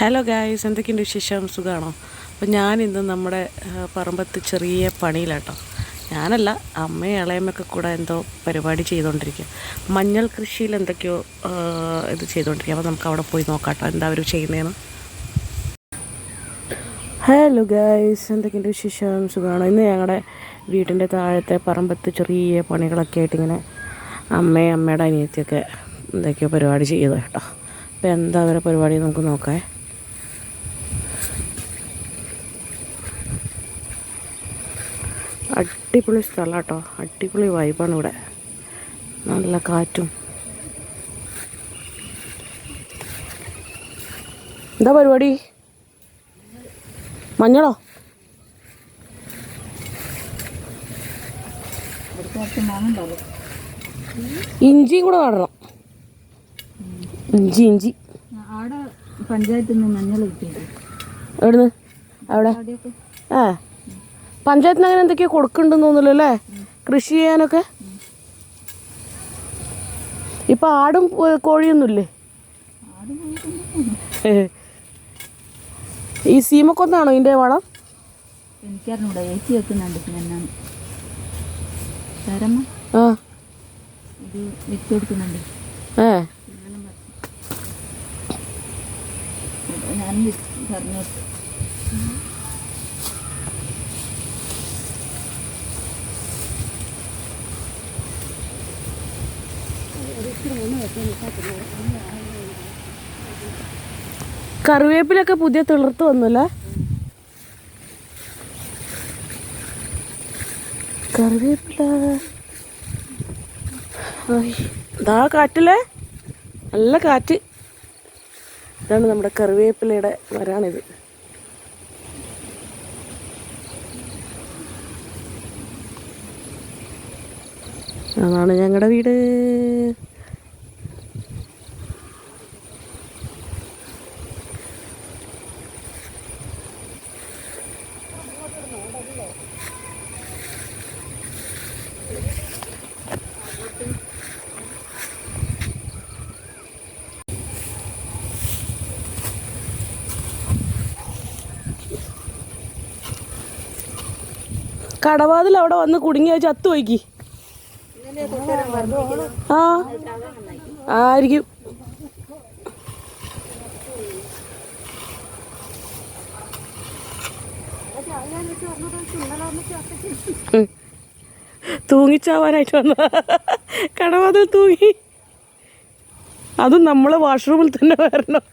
Hello guys എന്തൊക്കെയുണ്ട് വിശേഷം? സുഖമാണോ അപ്പോൾ ഞാനിന്ന് നമ്മുടെ പറമ്പത്ത് ചെറിയ പണിയിലാട്ടോ. ഞാനല്ല അമ്മയും ഇളയമ്മയൊക്കെ കൂടെ എന്തോ പരിപാടി ചെയ്തുകൊണ്ടിരിക്കുക മഞ്ഞൾ കൃഷിയിൽ എന്തൊക്കെയോ ഇത് ചെയ്തുകൊണ്ടിരിക്കുക അപ്പോൾ നമുക്ക് അവിടെ പോയി നോക്കാം കേട്ടോ എന്താ അവർ ചെയ്യുന്നതെന്ന് ഹലോ ഗായ്സ് എന്തൊക്കെയുണ്ട് വിശേഷം? സുഖമാണോ ഇന്ന് ഞങ്ങളുടെ വീടിന്റെ താഴത്തെ പറമ്പത്ത് ചെറിയ പണികളൊക്കെ ആയിട്ട് ഇങ്ങനെ അമ്മയും അമ്മയുടെ അനിയത്തിയൊക്കെ എന്തൊക്കെയോ പരിപാടി ചെയ്തു കേട്ടോ അപ്പോൾ എന്താ അവരുടെ പരിപാടി? നമുക്ക് നോക്കാം. അടിപൊളി സ്ഥലം കേട്ടോ അടിപൊളി വൈബാണ് ഇവിടെ. നല്ല കാറ്റും. എന്താ പരിപാടി? മഞ്ഞളോ? ഇഞ്ചിയും കൂടെ നടണം ഇഞ്ചി ഇഞ്ചി. പഞ്ചായത്ത് പഞ്ചായത്തിൽ നിന്ന് മഞ്ഞൾ കിട്ടിയത് എവിടുന്ന്? അവിടെ? ആ. പഞ്ചായത്തിന് അങ്ങനെ എന്തൊക്കെയോ കൊടുക്കുന്നുണ്ടെന്ന് തോന്നുന്നു അല്ലേ? കൃഷി ചെയ്യാനൊക്കെ? ഇപ്പൊ ആടും കോഴിയൊന്നുമില്ലേ? ഈ സീമക്കൊന്നാണോ ഇതിന്റെ വളം? എനിക്കറിഞ്ഞൂടാ ഏച്ചി വെക്കുന്നുണ്ട് ഞാൻ. തരമ്മ ആ. ഇത് വെച്ച് കൊടുക്കുന്നുണ്ട്. ഏ. പറഞ്ഞു. ഞാനും വെച്ച് പറഞ്ഞു കൊടുത്തു. കറിവേപ്പിലൊക്കെ പുതിയ തിളർത്ത് വന്നല്ലേ? കറിവേപ്പില. ഇതാ കാറ്റില്ലേ നല്ല കാറ്റ്. ഇതാണ് നമ്മുടെ കറിവേപ്പിലയുടെ മരാണിത് അതാണ് ഞങ്ങളുടെ വീട്. കടവാതിൽ അവിടെ വന്ന് കുടുങ്ങിയ ചത്തു വയ്ക്കി ആ. ആയിരിക്കും. തൂങ്ങിച്ചാവാനായിട്ട് വന്ന കടവാതിൽ തൂങ്ങി. അതും നമ്മളെ വാഷ്റൂമിൽ തന്നെ വരണം.